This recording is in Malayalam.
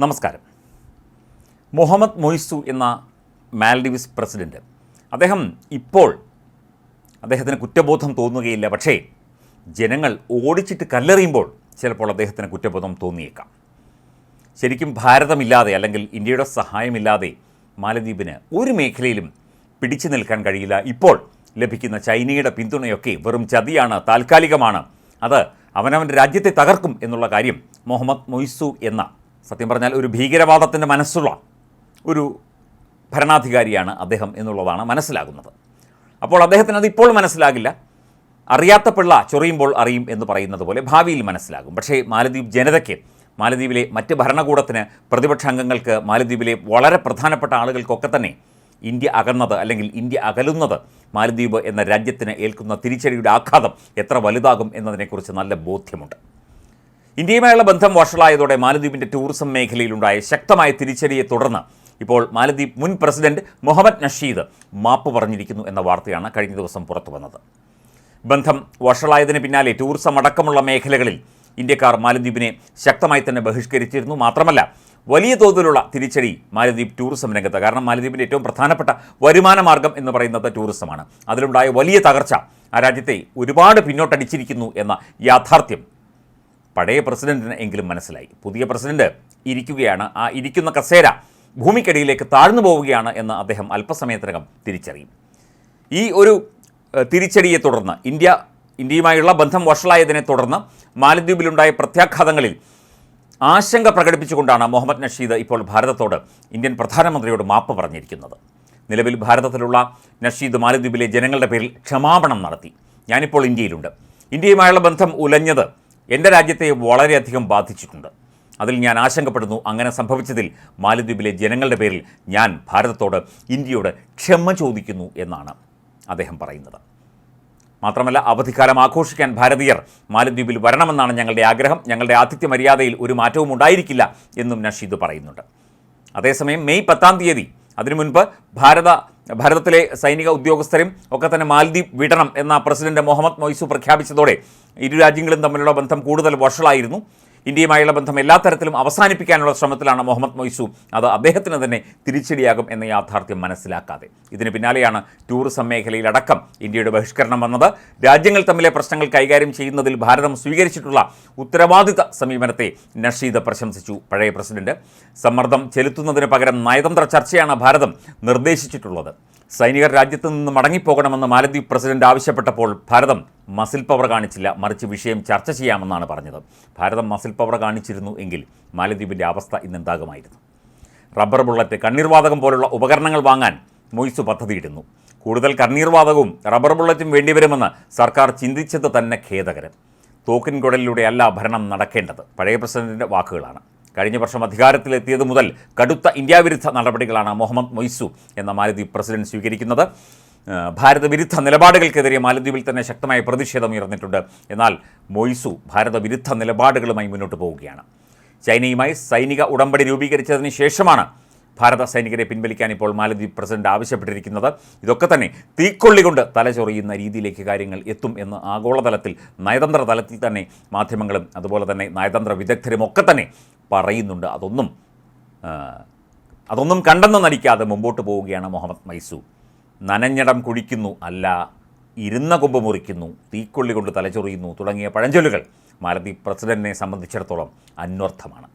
നമസ്കാരം. മുഹമ്മദ് മൊയ്സു എന്ന മാൽഡീവ്സ് പ്രസിഡന്റ്. അദ്ദേഹം ഇപ്പോൾ അദ്ദേഹത്തിന് കുറ്റബോധം തോന്നുകയില്ല. പക്ഷേ ജനങ്ങൾ ഓടിച്ചിട്ട് കല്ലെറിയുമ്പോൾ ചിലപ്പോൾ അദ്ദേഹത്തിന് കുറ്റബോധം തോന്നിയേക്കാം. ശരിക്കും ഭാരതമില്ലാതെ അല്ലെങ്കിൽ ഇന്ത്യയുടെ സഹായമില്ലാതെ മാലദ്വീപിന് ഒരു മേഖലയിലും പിടിച്ചു നിൽക്കാൻ കഴിയില്ല. ഇപ്പോൾ ലഭിക്കുന്ന ചൈനയുടെ പിന്തുണയൊക്കെ വെറും ചതിയാണ് താൽക്കാലികമാണ്. അത് അവനവന്റെ രാജ്യത്തെ തകർക്കും എന്നുള്ള കാര്യം മുഹമ്മദ് മൊയ്സു എന്ന സത്യം പറഞ്ഞാൽ ഒരു ഭീകരവാദത്തിന്റെ മനസ്സുള്ള ഒരു ഭരണാധികാരിയാണ് അദ്ദേഹം എന്നുള്ളതാണ് മനസ്സിലാകുന്നത്. അപ്പോൾ അദ്ദേഹത്തിന് അത് ഇപ്പോൾ മനസ്സിലാകില്ല. അറിയാത്ത പിള്ള ചൊറിയുമ്പോൾ അറിയും എന്ന് പറയുന്നത് പോലെ ഭാവിയിൽ മനസ്സിലാകും. പക്ഷേ മാലദ്വീപ് ജനതയ്ക്ക് മാലദ്വീപിലെ മറ്റ് ഭരണകൂടത്തിന് പ്രതിപക്ഷ അംഗങ്ങൾക്ക് മാലദ്വീപിലെ വളരെ പ്രധാനപ്പെട്ട ആളുകൾക്കൊക്കെ തന്നെ ഇന്ത്യ അകന്നത് അല്ലെങ്കിൽ ഇന്ത്യ അകലുന്നത് മാലദ്വീപ് എന്ന രാജ്യത്തിന് ഏൽക്കുന്ന തിരിച്ചടിയുടെ ആഘാതം എത്ര വലുതാകും എന്നതിനെക്കുറിച്ച് നല്ല ബോധ്യമുണ്ട്. ഇന്ത്യയുമായുള്ള ബന്ധം വഷളായതോടെ മാലദ്വീപിന്റെ ടൂറിസം മേഖലയിലുണ്ടായ ശക്തമായ തിരിച്ചടിയെ തുടർന്ന് ഇപ്പോൾ മാലദ്വീപ് മുൻ പ്രസിഡന്റ് മുഹമ്മദ് നഷീദ് മാപ്പ് പറഞ്ഞിരിക്കുന്നു എന്ന വാർത്തയാണ് കഴിഞ്ഞ ദിവസം പുറത്തു വന്നത്. ബന്ധം വഷളായതിന് പിന്നാലെ ടൂറിസം അടക്കമുള്ള മേഖലകളിൽ ഇന്ത്യക്കാർ മാലദ്വീപിനെ ശക്തമായി തന്നെ ബഹിഷ്കരിച്ചിരുന്നു. മാത്രമല്ല വലിയ തോതിലുള്ള തിരിച്ചടി മാലദ്വീപ് ടൂറിസം രംഗത്ത് കാരണം മാലദ്വീപിന്റെ ഏറ്റവും പ്രധാനപ്പെട്ട വരുമാന മാർഗം എന്ന് പറയുന്നത് ടൂറിസമാണ്. അതിലുണ്ടായ വലിയ തകർച്ച ആ രാജ്യത്തെ ഒരുപാട് പിന്നോട്ടടിച്ചിരിക്കുന്നു എന്ന യാഥാർത്ഥ്യം പഴയ പ്രസിഡന്റിന് എങ്കിലും മനസ്സിലായി. പുതിയ പ്രസിഡന്റ് ഇരിക്കുകയാണ്. ആ ഇരിക്കുന്ന കസേര ഭൂമിക്കടിയിലേക്ക് താഴ്ന്നു പോവുകയാണ് എന്ന് അദ്ദേഹം അല്പസമയത്തിനകം തിരിച്ചറിയും. ഈ ഒരു തിരിച്ചടിയെ തുടർന്ന് ഇന്ത്യ ഇന്ത്യയുമായുള്ള ബന്ധം വഷളായതിനെ തുടർന്ന് മാലദ്വീപിലുണ്ടായ പ്രത്യാഘാതങ്ങളിൽ ആശങ്ക പ്രകടിപ്പിച്ചുകൊണ്ടാണ് മുഹമ്മദ് നഷീദ് ഇപ്പോൾ ഭാരതത്തോട് ഇന്ത്യൻ പ്രധാനമന്ത്രിയോട് മാപ്പ് പറഞ്ഞിരിക്കുന്നത്. നിലവിൽ ഭാരതത്തിലുള്ള നഷീദ് മാലദ്വീപിലെ ജനങ്ങളുടെ പേരിൽ ക്ഷമാപണം നടത്തി. ഞാനിപ്പോൾ ഇന്ത്യയിലുണ്ട്. ഇന്ത്യയുമായുള്ള ബന്ധം ഉലഞ്ഞത് എന്റെ രാജ്യത്തെ വളരെയധികം ബാധിച്ചിട്ടുണ്ട്. അതിൽ ഞാൻ ആശങ്കപ്പെടുന്നു. അങ്ങനെ സംഭവിച്ചതിൽ മാലദ്വീപിലെ ജനങ്ങളുടെ പേരിൽ ഞാൻ ഭാരതത്തോട് ഇന്ത്യയോട് ക്ഷമ ചോദിക്കുന്നു എന്നാണ് അദ്ദേഹം പറയുന്നത്. മാത്രമല്ല അവധിക്കാലം ആഘോഷിക്കാൻ ഭാരതീയർ മാലദ്വീപിൽ വരണമെന്നാണ് ഞങ്ങളുടെ ആഗ്രഹം. ഞങ്ങളുടെ ആതിഥ്യ മര്യാദയിൽ ഒരു മാറ്റവും ഉണ്ടായിരിക്കില്ല എന്നും നഷീദ് പറയുന്നുണ്ട്. അതേസമയം മെയ് പത്താം തീയതി അതിനു മുൻപ് ഭാരത ഭാരതത്തിലെ സൈനിക ഉദ്യോഗസ്ഥരും ഒക്കെ തന്നെ മാലദ്വീപ് വിടണം എന്ന പ്രസിഡന്റ് മുഹമ്മദ് മൊയ്സു പ്രഖ്യാപിച്ചതോടെ ഇരു രാജ്യങ്ങളും തമ്മിലുള്ള ബന്ധം കൂടുതൽ വഷളായിരുന്നു. ഇന്ത്യയുമായുള്ള ബന്ധം എല്ലാ തരത്തിലും അവസാനിപ്പിക്കാനുള്ള ശ്രമത്തിലാണ് മുഹമ്മദ് മൊയ്സു. അത് അദ്ദേഹത്തിന് തന്നെ തിരിച്ചടിയാകും എന്ന യാഥാർത്ഥ്യം മനസ്സിലാക്കാതെ. ഇതിന് പിന്നാലെയാണ് ടൂറിസം മേഖലയിലടക്കം ഇന്ത്യയുടെ ബഹിഷ്കരണം വന്നത്. രാജ്യങ്ങൾ തമ്മിലെ പ്രശ്നങ്ങൾ കൈകാര്യം ചെയ്യുന്നതിൽ ഭാരതം സ്വീകരിച്ചിട്ടുള്ള ഉത്തരവാദിത്ത സമീപനത്തെ നഷീദ് പ്രശംസിച്ചു. പഴയ പ്രസിഡന്റ് സമ്മർദ്ദം ചെലുത്തുന്നതിന് പകരം നയതന്ത്ര ചർച്ചയാണ് ഭാരതം നിർദ്ദേശിച്ചിട്ടുള്ളത്. സൈനികർ രാജ്യത്ത് നിന്ന് മടങ്ങിപ്പോകണമെന്ന് മാലദ്വീപ് പ്രസിഡന്റ് ആവശ്യപ്പെട്ടപ്പോൾ ഭാരതം മസിൽ പവർ കാണിച്ചില്ല. മറിച്ച് വിഷയം ചർച്ച ചെയ്യാമെന്നാണ് പറഞ്ഞത്. ഭാരതം മസിൽ പവർ കാണിച്ചിരുന്നു എങ്കിൽ മാലദ്വീപിന്റെ അവസ്ഥ ഇന്നെന്താകുമായിരുന്നു റബ്ബർ ബുള്ളറ്റ് കണ്ണീർവാതകം പോലുള്ള ഉപകരണങ്ങൾ വാങ്ങാൻ മൊയ്സു പദ്ധതിയിടുന്നു. കൂടുതൽ കണ്ണീർവാതകവും റബ്ബർ ബുള്ളറ്റും വേണ്ടിവരുമെന്ന് സർക്കാർ ചിന്തിച്ചത് തന്നെ ഖേദകരം. തോക്കിൻ കുടലിലൂടെയല്ല ഭരണം നടക്കേണ്ടത്. പഴയ പ്രസിഡന്റിന്റെ വാക്കുകളാണ്. കഴിഞ്ഞ വർഷം അധികാരത്തിലെത്തിയത് മുതൽ കടുത്ത ഇന്ത്യാവിരുദ്ധ നടപടികളാണ് മുഹമ്മദ് മൊയ്സു എന്ന മാലദ്വീപ് പ്രസിഡന്റ് സ്വീകരിക്കുന്നത്. ഭാരത വിരുദ്ധ നിലപാടുകൾക്കെതിരെ മാലദ്വീപിൽ തന്നെ ശക്തമായ പ്രതിഷേധം ഉയർന്നിട്ടുണ്ട്. എന്നാൽ മൊയ്സു ഭാരത വിരുദ്ധ നിലപാടുകളുമായി മുന്നോട്ട് പോവുകയാണ്. ചൈനയുമായി സൈനിക ഉടമ്പടി രൂപീകരിച്ചതിന് ശേഷമാണ് ഭാരത സൈനികരെ പിൻവലിക്കാൻ ഇപ്പോൾ മാലദ്വീപ് പ്രസിഡന്റ് ആവശ്യപ്പെട്ടിരിക്കുന്നത്. ഇതൊക്കെ തന്നെ തീക്കൊള്ളി കൊണ്ട് തലചൊറിയുന്ന രീതിയിലേക്ക് കാര്യങ്ങൾ എത്തും എന്ന് ആഗോളതലത്തിൽ നയതന്ത്ര തലത്തിൽ തന്നെ മാധ്യമങ്ങളും അതുപോലെ തന്നെ നയതന്ത്ര വിദഗ്ധരും ഒക്കെ തന്നെ പറയുന്നുണ്ട്. അതൊന്നും അതൊന്നും കണ്ടെന്ന് നടിക്കാതെ മുമ്പോട്ട് പോവുകയാണ് മുഹമ്മദ് മൈസു നനഞ്ഞടം കുഴിക്കുന്നു അല്ല ഇരുന്ന കൊമ്പ് മുറിക്കുന്നു തീക്കൊള്ളി കൊണ്ട് തലചൊറിയുന്നു തുടങ്ങിയ പഴഞ്ചൊല്ലുകൾ മാലദ്വീപ് പ്രസിഡന്റിനെ സംബന്ധിച്ചിടത്തോളം അന്വർത്ഥമാണ്.